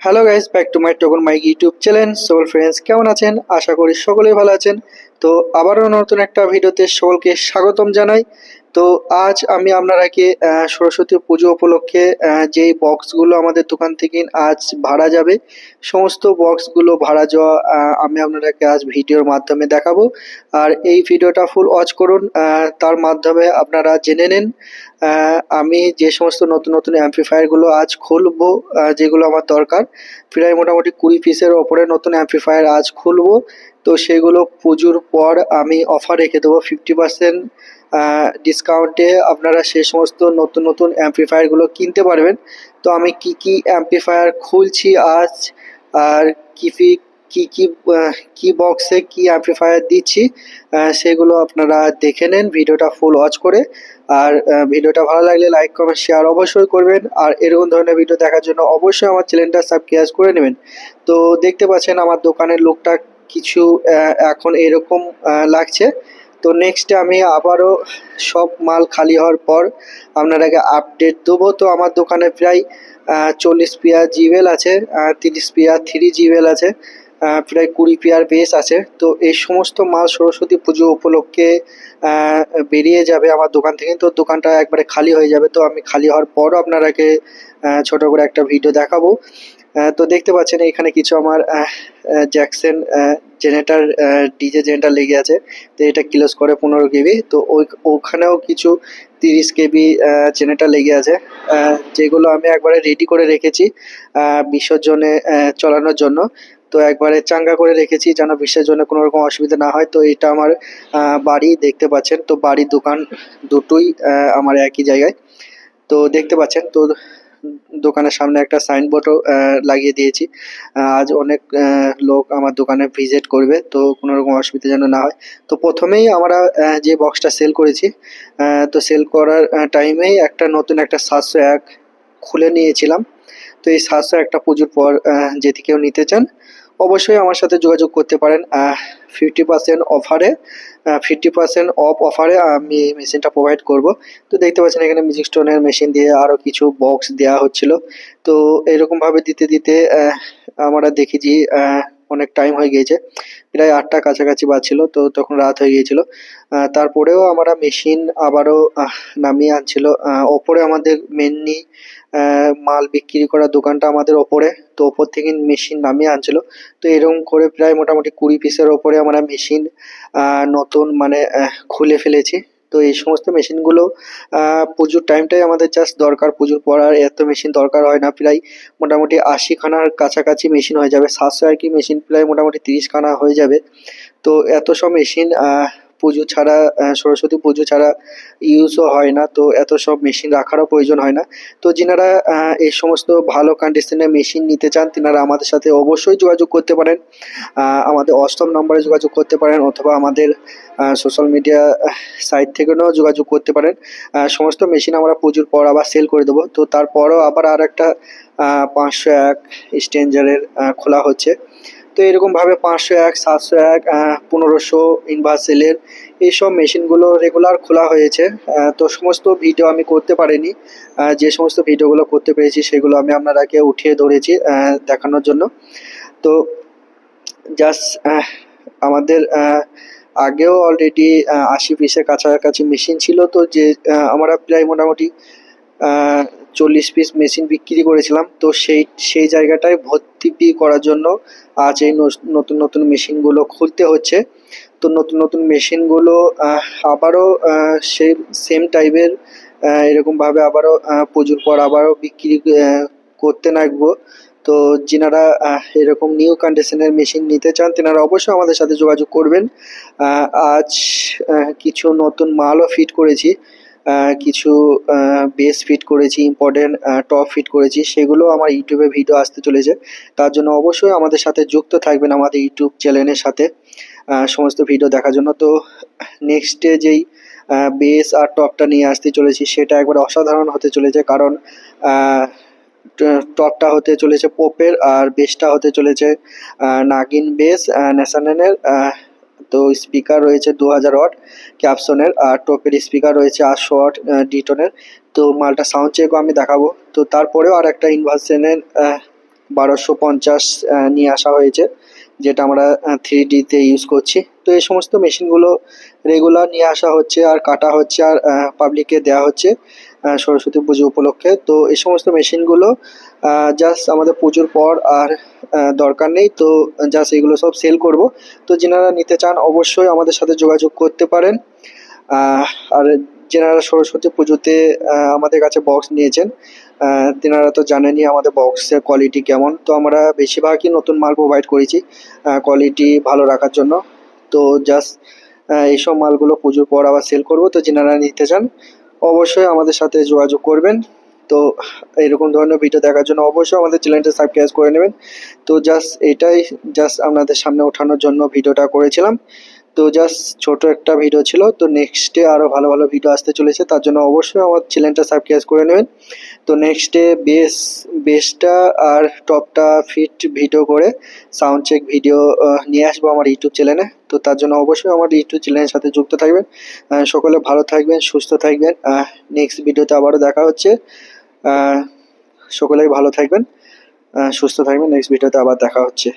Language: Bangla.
Hello guys back to my token my YouTube channel সকল ফ্রেন্ডস কেমন আছেন? আশা করি সকলেই ভালো আছেন। তো আবারও নতুন একটা ভিডিওতে সকলকে স্বাগতম জানাই। তো আজ আমি আপনারাকে সরস্বতী পুজো উপলক্ষে যেই বক্সগুলো আমাদের দোকান থেকে আজ ভাড়া যাবে, সমস্ত বক্সগুলো ভাড়া যাওয়া আমি আপনারাকে আজ ভিডিওর মাধ্যমে দেখাবো। আর এই ভিডিওটা ফুল ওয়াচ করুন তার মাধ্যমে আপনারা জেনে নেন আমি যে সমস্ত নতুন নতুন অ্যাম্পিফায়ারগুলো আজ খুলবো যেগুলো আমার দরকার, প্রায় মোটামুটি কুড়ি পিসের ওপরে নতুন অ্যাম্পিফায়ার আজ খুলবো। তো সেগুলো পুজোর পর আমি অফার রেখে দেবো ফিফটি পার্সেন্ট ডিসকাউন্টে আপনারা সেই সমস্ত নতুন নতুন অ্যাম্পলিফায়ারগুলো কিনতে পারবেন। তো আমি কি কি অ্যাম্পলিফায়ার খুলছি আজ, আর কি কি কি কি কি বক্সে কি অ্যাম্পলিফায়ার দিচ্ছি সেগুলো আপনারা দেখে নেন, ভিডিওটা ফুল ওয়াচ করে। আর ভিডিওটা ভালো লাগলে লাইক কমেন্ট শেয়ার অবশ্যই করবেন। আর এরকম ধরনের ভিডিও দেখার জন্য অবশ্যই আমার চ্যানেলটা সাবস্ক্রাইব করে নেবেন। তো দেখতে পাচ্ছেন আমার দোকানের লোকটা কিছু এখন এরকম লাগছে। তো নেক্সটে আমি আবারও সব মাল খালি হওয়ার পর আপনারাকে আপডেট দেবো। তো আমার দোকানে প্রায় চল্লিশ পেয়ার জিওয়েল আছে তিরিশ পেয়ার থ্রি জিওয়েল আছে প্রায় কুড়ি পেয়ার বেস আছে। তো এই সমস্ত মাল সরস্বতী পুজো উপলক্ষে বেরিয়ে যাবে আমার দোকান থেকে। তো দোকানটা একবারে খালি হয়ে যাবে। তো আমি খালি হওয়ার পরও আপনারাকে ছোট করে একটা ভিডিও দেখাবো। তো দেখতে পাচ্ছেন এখানে কিছু আমার জ্যাকসন জেনারেটার ডিজে জেনারেটার লেগে আছে। তো এটা ক্লোজ করে পনেরো কেবি। তো ওই, ওখানেও কিছু তিরিশ কেবি জেনারেটার লেগে আছে। যেগুলো আমি একবারে রেডি করে রেখেছি বিসর্জনে চলানোর জন্য। তো একবারে চাঙ্গা করে রেখেছি যেন বিসর্জনে কোনো রকম অসুবিধা না হয়। তো এটা আমার বাড়ি দেখতে পাচ্ছেন। তো বাড়ির দোকান দুটোই আমার একই জায়গায়। তো দেখতে পাচ্ছেন, তো দোকানের সামনে একটা সাইনবোর্ডও লাগিয়ে দিয়েছি। আজ অনেক লোক আমার দোকানে ভিজিট করবে, তো কোনো রকম অসুবিধা যেন না হয়। তো প্রথমেই আমরা যে বক্সটা সেল করেছি তো সেল করার টাইমেই একটা নতুন একটা সাতশো এক খুলে নিয়েছিলাম। তো এই সাতশো একটা পুজোর পর যেটি কেউ নিতে চান অবশ্যই আমার সাথে যোগাযোগ করতে পারেন ফিফটি পার্সেন্ট অফারে ফিফটি পার্সেন্ট অফ অফারে আমি মেশিনটা প্রোভাইড করব। তো দেখতে পাচ্ছেন এখানে মিউজিক স্টোনের মেশিন দিয়ে আরও কিছু বক্স দেওয়া হচ্ছিল। তো এরকমভাবে দিতে দিতে আমরা দেখি আহ, অনেক টাইম হয়ে গিয়েছে। প্রায় আটটা কাছাকাছি বাজছিল, তো তখন রাত হয়ে গিয়েছিল। তারপরেও আমরা মেশিন আবারও নামিয়ে আনছিল। ওপরে আমাদের মেনলি মাল বিক্রি করা দোকানটা আমাদের ওপরে, তো ওপর থেকে মেশিন নামিয়ে আনছিল। তো এরকম করে প্রায় মোটামুটি কুড়ি পিসের ওপরে আমরা মেশিন নতুন মানে খুলে ফেলেছি। তো এই সমস্ত মেশিনগুলো পুজোর টাইমটাই আমাদের জাস্ট দরকার পুজোর পর আর এত মেশিন দরকার হয় না। প্রায় মোটামুটি আশি খানার কাছাকাছি মেশিন হয়ে যাবে। সাতশো আর কি মেশিন প্রায় মোটামুটি তিরিশ খানা হয়ে যাবে। তো এত সব মেশিন পুজো ছাড়া সরস্বতী পুজো ছাড়া ইউজও হয় না। তো এত সব মেশিন রাখারও প্রয়োজন হয় না। তো যিনারা এই সমস্ত ভালো কন্ডিশনের মেশিন নিতে চান, তিনারা আমাদের সাথে অবশ্যই যোগাযোগ করতে পারেন। আমাদের অষ্টম নম্বরে যোগাযোগ করতে পারেন অথবা আমাদের সোশ্যাল মিডিয়া সাইট থেকেও যোগাযোগ করতে পারেন। সমস্ত মেশিন আমরা পুজোর পর আবার সেল করে দেবো। তো তারপরও আবার আর একটা পাঁচশো এক স্ট্রেঞ্জারের খোলা হচ্ছে। তো এরকমভাবে পাঁচশো এক, সাতশো এক পনেরোশো ইনভার্সেলের এইসব মেশিনগুলো রেগুলার খোলা হয়েছে। তো সমস্ত ভিডিও আমি করতে পারিনি। যে সমস্ত ভিডিওগুলো করতে পেরেছি সেগুলো আমি আপনারাকে উঠিয়ে ধরেছি দেখানোর জন্য। তো জাস্ট আমাদের আগেও অলরেডি আশি পিসের কাছাকাছি মেশিন ছিল। তো যে আমরা প্রায় মোটামুটি চল্লিশ পিস মেশিন বিক্রি করেছিলাম। তো সেই সেই জায়গাটায় ভর্তি পি করার জন্য আজ এই নতুন নতুন মেশিনগুলো খুলতে হচ্ছে। তো নতুন নতুন মেশিনগুলো আবারও সেই সেম টাইপের এরকমভাবে আবারও পুজোর পর আবারও বিক্রি করতে লাগবো। তো যিনারা এরকম নিউ কন্ডিশনের মেশিন নিতে চান, তেনারা অবশ্যই আমাদের সাথে যোগাযোগ করবেন। আজ কিছু নতুন মালও ফিট করেছি। কিছু বেস ফিট করেছি ইম্পর্টেন্ট টপ ফিট করেছি, সেগুলো আমার ইউটিউবে ভিডিও আসতে চলেছে। তার জন্য অবশ্যই আমাদের সাথে যুক্ত থাকবেন আমাদের ইউটিউব চ্যানেলের সাথে সমস্ত ভিডিও দেখার জন্য। তো নেক্সটে যেই বেস আর টপটা নিয়ে আসতে চলেছি, সেটা একবার অসাধারণ হতে চলেছে। কারণ টপটা হতে চলেছে পোপের আর বেসটা হতে চলেছে নাগিন বেস ন্যাশনালের তো স্পিকার রয়েছে দু হাজার ওয়াট ক্যাপসনের আর টপের স্পিকার রয়েছে আটশো ওয়াট ডিটনের তো মালটা সাউন্ড চেকও আমি দেখাবো। তো তারপরেও আর একটা ইনভার্সেনের বারোশো পঞ্চাশ নিয়ে আসা হয়েছে। যেটা আমরা থ্রি ডিতে ইউজ করছি। তো এই সমস্ত মেশিনগুলো রেগুলার নিয়ে আসা হচ্ছে আর কাটা হচ্ছে আর পাবলিককে দেওয়া হচ্ছে সরস্বতী পুজো উপলক্ষে। তো এই সমস্ত মেশিনগুলো জাস্ট আমাদের পুজোর পর আর দরকার নেই। তো জাস্ট এগুলো সব সেল করব। তো যেনারা নিতে চান অবশ্যই আমাদের সাথে যোগাযোগ করতে পারেন। আর যেনারা সরস্বতী পুজোতে আমাদের কাছে বক্স নিয়েছেন তেনারা তো জানেনই আমাদের বক্সের কোয়ালিটি কেমন। তো আমরা বেশিরভাগই নতুন মাল প্রোভাইড করেছি কোয়ালিটি ভালো রাখার জন্য। তো জাস্ট এইসব মালগুলো পুজোর পর আবার সেল করব। তো যেনারা নিতে চান, অবশ্যই আমাদের সাথে যোগাযোগ করবেন। তো এরকম ধরনের ভিডিও দেখার জন্য অবশ্যই আমাদের চ্যানেলটা সাবস্ক্রাইব করে নেবেন। তো জাস্ট এটাই জাস্ট আপনাদের সামনে ওঠানোর জন্য ভিডিওটা করেছিলাম। তো জাস্ট ছোট একটা ভিডিও ছিল, তো নেক্সটে আরও ভালো ভালো ভিডিও আসতে চলেছে, তার জন্য অবশ্যই আমার চ্যানেলটা সাবস্ক্রাইব করে নেবেন। তো নেক্সটে বেস বেসটা আর টপটা ফিট ভিডিও করে সাউন্ড চেক ভিডিও নিয়ে আসব আমার ইউটিউব চ্যানেলে তো তার জন্য অবশ্যই আমার ইউটিউব চ্যানেলের সাথে যুক্ত থাকবেন। সকলে ভালো থাকবেন, সুস্থ থাকবেন। নেক্সট ভিডিওতে আবারও দেখা হচ্ছে। সকলেই ভালো থাকবেন। সুস্থ থাকবেন। নেক্সট ভিডিওতে আবার দেখা হচ্ছে।